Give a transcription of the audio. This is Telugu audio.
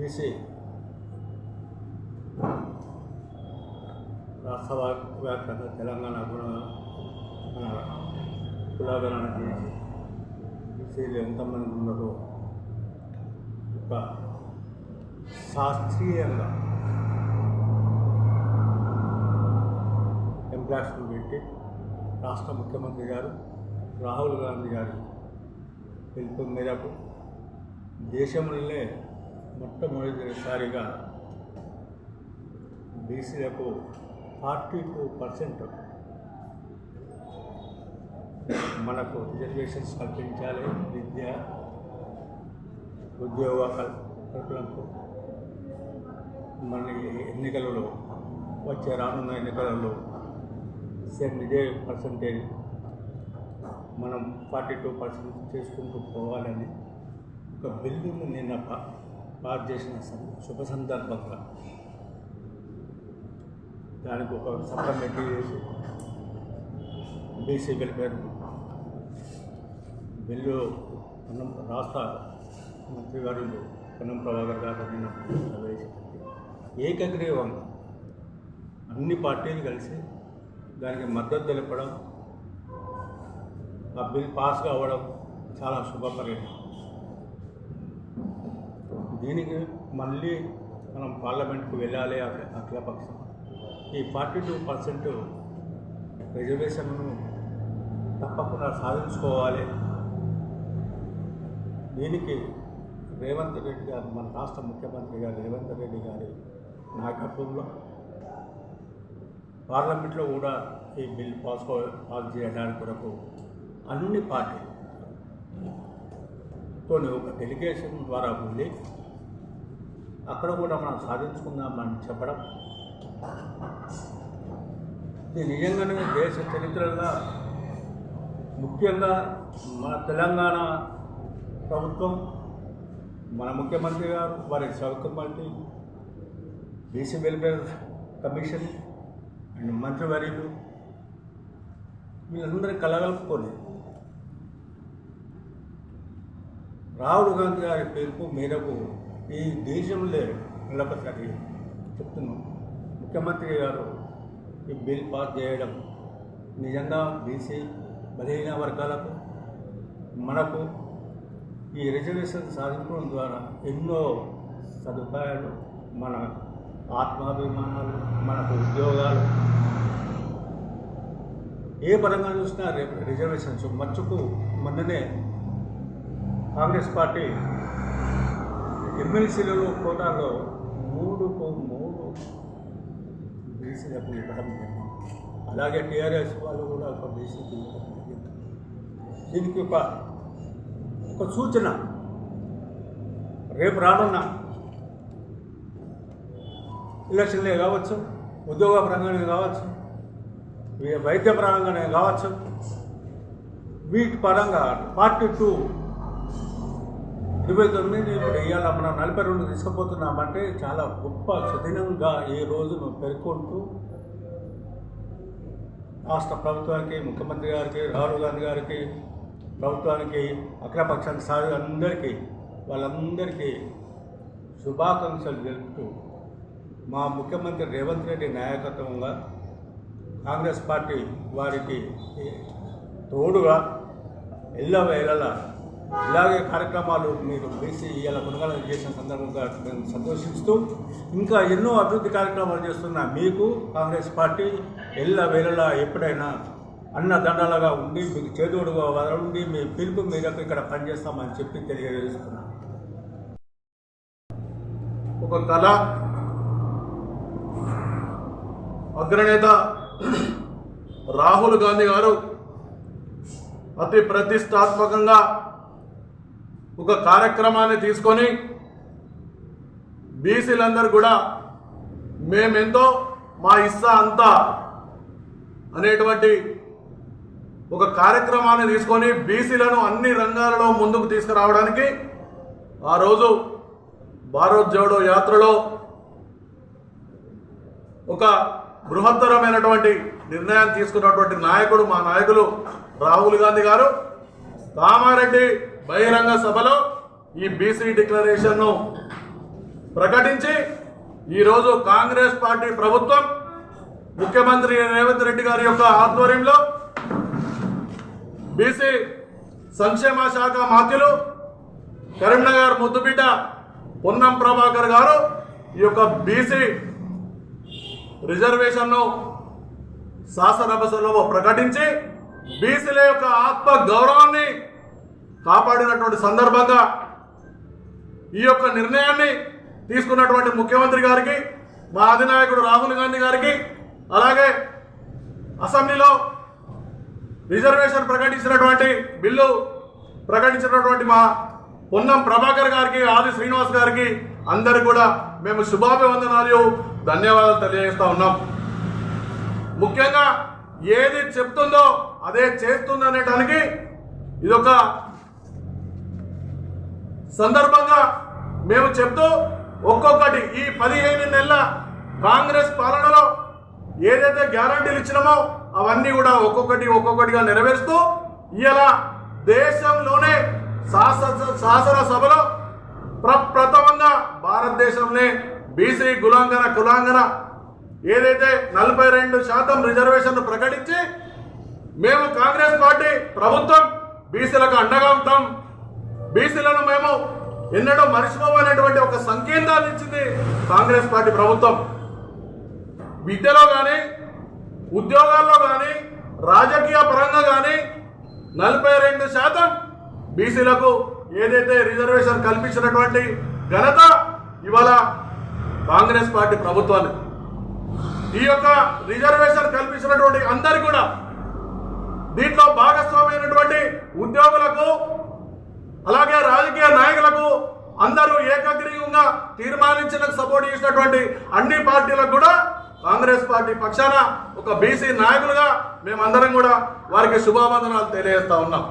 బీసీ రాష్ట్ర వ్యాప్తంగా తెలంగాణ కూడా చేసి బీసీలు ఎంతమంది ఉన్నారో ఒక శాస్త్రీయంగా ఎంప్లాయ్స్ని పెట్టి రాష్ట్ర ముఖ్యమంత్రి గారు రాహుల్ గాంధీ గారు పిలుపు మేరకు దేశంలోనే మొట్టమొదటిసారిగా బీసీలకు ఫార్టీ టూ పర్సెంట్ మనకు రిజర్వేషన్స్ కల్పించాలి. విద్య ఉద్యోగ కల్- కల్పనకు మన ఎన్నికలలో వచ్చే రానున్న ఎన్నికలలో సేమ్ ఇదే పర్సంటేజ్ మనం ఫార్టీ టూ పర్సెంట్ చేసుకుంటూ పోవాలని ఒక బిల్లును నిన్న భారతదేశం చేసిన శుభ సందర్భంగా దానికి ఒక సబ్ కమిటీ వేసి బీసీ వెల్ఫేర్ బిల్లు పొన్నం రాష్ట్ర మంత్రి గారు పొన్నం ప్రభాకర్ గారు నిన్న ప్రవేశపెట్టి ఏకగ్రీవంగా అన్ని పార్టీలు కలిసి దానికి మద్దతు తెలపడం ఆ బిల్ పాస్ కావడం చాలా శుభపరిణామం. దీనికి మళ్ళీ మనం పార్లమెంట్కు వెళ్ళాలి అఖి- అఖిలపక్షం. ఈ ఫార్టీ టూ పర్సెంట్ రిజర్వేషన్ను తప్పకుండా సాధించుకోవాలి. దీనికి రేవంత్ రెడ్డి గారు మన రాష్ట్ర ముఖ్యమంత్రి గారు రేవంత్ రెడ్డి గారి నాయకత్వంలో పార్లమెంట్లో కూడా ఈ బిల్ పాస్ పాస్ చేయడానికి కొరకు అన్ని పార్టీలు కొన్ని ఒక డెలిగేషన్ ద్వారా వెళ్ళి అక్కడ కూడా మనం సాధించుకుందామని చెప్పడం. ఇది నిజంగానే దేశ చరిత్రగా ముఖ్యంగా మన తెలంగాణ ప్రభుత్వం మన ముఖ్యమంత్రి గారు వారి sub committee BC welfare commission and మంత్రివర్యులు వీళ్ళందరూ కలగలుపుకొని రాహుల్ గాంధీ గారి పేరుకు మేరకు ఈ దేశంలో మళ్ళొకసారి చెప్తున్నాం. ముఖ్యమంత్రి గారు ఈ బిల్ పాస్ చేయడం నిజంగా బీసీ బలహీన వర్గాలకు మనకు ఈ రిజర్వేషన్ సాధించడం ద్వారా ఎన్నో సదుపాయాలు మన ఆత్మాభిమానాలు మనకు ఉద్యోగాలు. ఏ పరంగా చూసినా రి- రిజర్వేషన్స్ మచ్చుకు మొన్ననే కాంగ్రెస్ పార్టీ ఎమ్మెల్సీలలో కోటాలో మూడు మూడు బీసీలకు ఇవ్వడం జరిగింది. అలాగే టీఆర్ఎస్ వాళ్ళు కూడా ఒక బీసీకి ఇవ్వడం జరిగింది. దీనికి ఒక ఒక సూచన. రేపు రానున్న ఎలక్షన్లే కావచ్చు ఉద్యోగ పరంగానే కావచ్చు వైద్య పరంగానే కావచ్చు వీటి పరంగా పార్టీ టూ ఇరవై తొమ్మిది ఇప్పుడు ఇవాళ మనం నలభై రెండు తీసుకుపోతున్నామంటే చాలా గొప్ప సుదినంగా ఈ రోజును పేర్కొంటూ రాష్ట్ర ప్రభుత్వానికి ముఖ్యమంత్రి గారికి రాహుల్ గాంధీ గారికి ప్రభుత్వానికి అగ్రపక్షానికి సార్ అందరికీ వాళ్ళందరికీ శుభాకాంక్షలు తెలుపుతూ మా ముఖ్యమంత్రి రేవంత్ రెడ్డి నాయకత్వంగా కాంగ్రెస్ పార్టీ వారికి తోడుగా ఎల్లవేళలా ఇలాగే కార్యక్రమాలు మీరు బీసీ ఇలా కొనుగోలు చేసిన సందర్భంగా మేము సంతోషిస్తూ ఇంకా ఎన్నో అభివృద్ధి కార్యక్రమాలు చేస్తున్న మీకు కాంగ్రెస్ పార్టీ ఎల్ల వేళలా ఎప్పుడైనా అన్నదండలుగా ఉండి మీకు చేదోడుగా ఉండి మీ పిలుపు మీరకు ఇక్కడ పనిచేస్తామని చెప్పి తెలియజేస్తున్నాను ఒక కళ అగ్రనేత రాహుల్ గాంధీ గారు అతి ప్రతిష్టాత్మకంగా ఒక కార్యక్రమాన్ని తీసుకొని బీసీలందరూ కూడా మేమెంతో మా ఇస్సా అంతా అనేటువంటి ఒక కార్యక్రమాన్ని తీసుకొని బీసీలను అన్ని రంగాలలో ముందుకు తీసుకురావడానికి ఆ రోజు భారత్ జోడో యాత్రలో ఒక బృహత్తరమైనటువంటి నిర్ణయాన్ని తీసుకున్నటువంటి నాయకుడు మా నాయకులు రాహుల్ గాంధీ గారు. కామారెడ్డి బహిరంగ సభలో ఈ బీసీ డిక్లరేషన్ను ప్రకటించి ఈరోజు కాంగ్రెస్ పార్టీ ప్రభుత్వం ముఖ్యమంత్రి రేవంత్ రెడ్డి గారి యొక్క ఆధ్వర్యంలో బీసీ సంక్షేమ శాఖ మాత్యులు కరీంనగర్ ముద్దుబిడ్డ పొన్నం ప్రభాకర్ గారు ఈ యొక్క బీసీ రిజర్వేషన్ను శాసనసభలో ప్రకటించి బీసీల యొక్క ఆత్మ గౌరవాన్ని కాపాడినటువంటి సందర్భంగా ఈ యొక్క నిర్ణయాన్ని తీసుకున్నటువంటి ముఖ్యమంత్రి గారికి మా అధినాయకుడు రాహుల్ గాంధీ గారికి అలాగే అసెంబ్లీలో రిజర్వేషన్ ప్రకటించినటువంటి బిల్లు ప్రకటించినటువంటి మా పొన్నం ప్రభాకర్ గారికి ఆది శ్రీనివాస్ గారికి అందరు కూడా మేము శుభాభివందనాలు ధన్యవాదాలు తెలియజేస్తా ఉన్నాం. ముఖ్యంగా ఏది చెప్తుందో అదే చేస్తుంది అనేటానికి ఇదొక సందర్భంగా మేము చెప్తూ ఒక్కొక్కటి ఈ పదిహేను నెలల కాంగ్రెస్ పాలనలో ఏదైతే గ్యారంటీలు ఇచ్చినామో అవన్నీ కూడా ఒక్కొక్కటి ఒక్కొక్కటిగా నెరవేరుస్తూ ఇలా దేశంలోనే శాసన శాసనసభలో ప్రప్రథమంగా భారతదేశంలో బీసీ గులాంగన కులాంగన ఏదైతే నలభై రెండు శాతం రిజర్వేషన్ ప్రకటించి మేము కాంగ్రెస్ పార్టీ ప్రభుత్వం బీసీలకు అండగా ఉంటాం. బీసీలను మేము ఎన్నడో మర్చిపోమనేటువంటి ఒక సంకేతాన్ని ఇచ్చింది కాంగ్రెస్ పార్టీ ప్రభుత్వం. విద్యలో కానీ ఉద్యోగాల్లో కానీ రాజకీయ పరంగా కానీ నలభై రెండు శాతం బీసీలకు ఏదైతే రిజర్వేషన్ కల్పించినటువంటి ఘనత ఇవాళ కాంగ్రెస్ పార్టీ ప్రభుత్వాన్ని ఈ యొక్క రిజర్వేషన్ కల్పించినటువంటి అందరు కూడా దీంట్లో భాగస్వామైనటువంటి ఉద్యోగులకు అలాగే రాజకీయ నాయకులకు అందరూ ఏకగ్రీవంగా తీర్మానించిన సపోర్ట్ చేసినటువంటి అన్ని పార్టీలకు కూడా కాంగ్రెస్ పార్టీ పక్షాన ఒక బీసీ నాయకులుగా మేమందరం కూడా వారికి శుభావందనాలు తెలియజేస్తా ఉన్నాం.